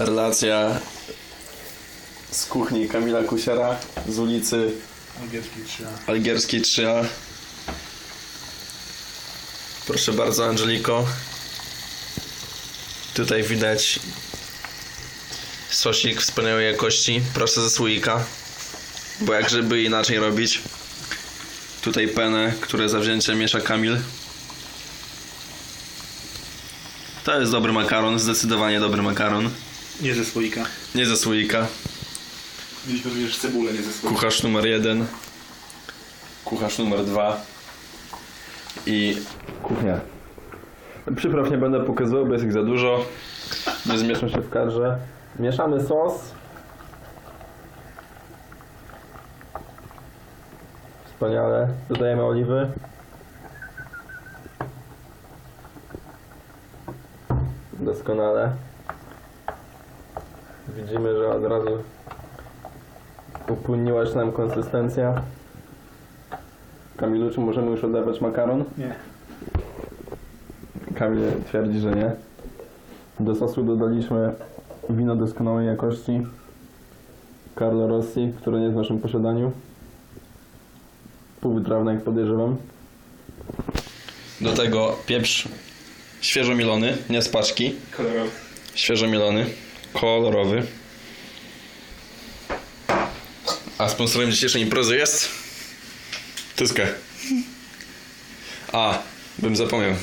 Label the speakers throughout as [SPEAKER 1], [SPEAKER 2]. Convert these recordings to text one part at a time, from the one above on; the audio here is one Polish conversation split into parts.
[SPEAKER 1] Relacja z kuchni Kamila Kusiera z ulicy
[SPEAKER 2] Angielski 3A.
[SPEAKER 1] Algierskiej 3A. Proszę bardzo, Angeliko. Tutaj widać sosik wspaniałej jakości. Proszę ze słoika, bo jak żeby inaczej robić. Tutaj penę, które zawzięcie miesza Kamil. To jest dobry makaron, zdecydowanie dobry makaron.
[SPEAKER 2] Nie ze słoika.
[SPEAKER 1] Nie ze słoika.
[SPEAKER 2] Mieliśmy również cebulę, nie ze słoika.
[SPEAKER 1] Kucharz numer jeden. Kucharz numer dwa. I kuchnia. Przypraw nie będę pokazywał, bo jest ich za dużo. Nie zmieszczą się w kadrze. Mieszamy sos. Wspaniale. Dodajemy oliwy. Doskonale. Widzimy, że od razu upłynniła się nam konsystencja. Kamilu, czy możemy już oddawać makaron?
[SPEAKER 2] Nie.
[SPEAKER 1] Kamil twierdzi, że nie. Do sosu dodaliśmy wino doskonałej jakości. Carlo Rossi, które nie jest w naszym posiadaniu. Półwytrawne, jak podejrzewam. Do tego pieprz świeżo mielony, nie z paczki.
[SPEAKER 2] Kolorowy.
[SPEAKER 1] Świeżo mielony, kolorowy. A sponsorem dzisiejszej imprezy jest... Tyska. A, bym zapomniał.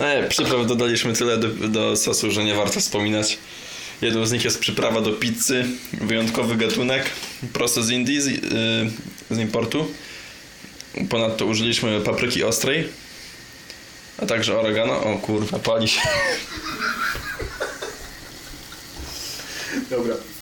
[SPEAKER 1] E, przypraw dodaliśmy tyle do, do sosu, że nie warto wspominać. Jedną z nich jest przyprawa do pizzy, wyjątkowy gatunek, prosto z Indii, z, yy, z importu. Ponadto użyliśmy papryki ostrej, a także oregano. O kurwa, pali się.
[SPEAKER 2] Добре.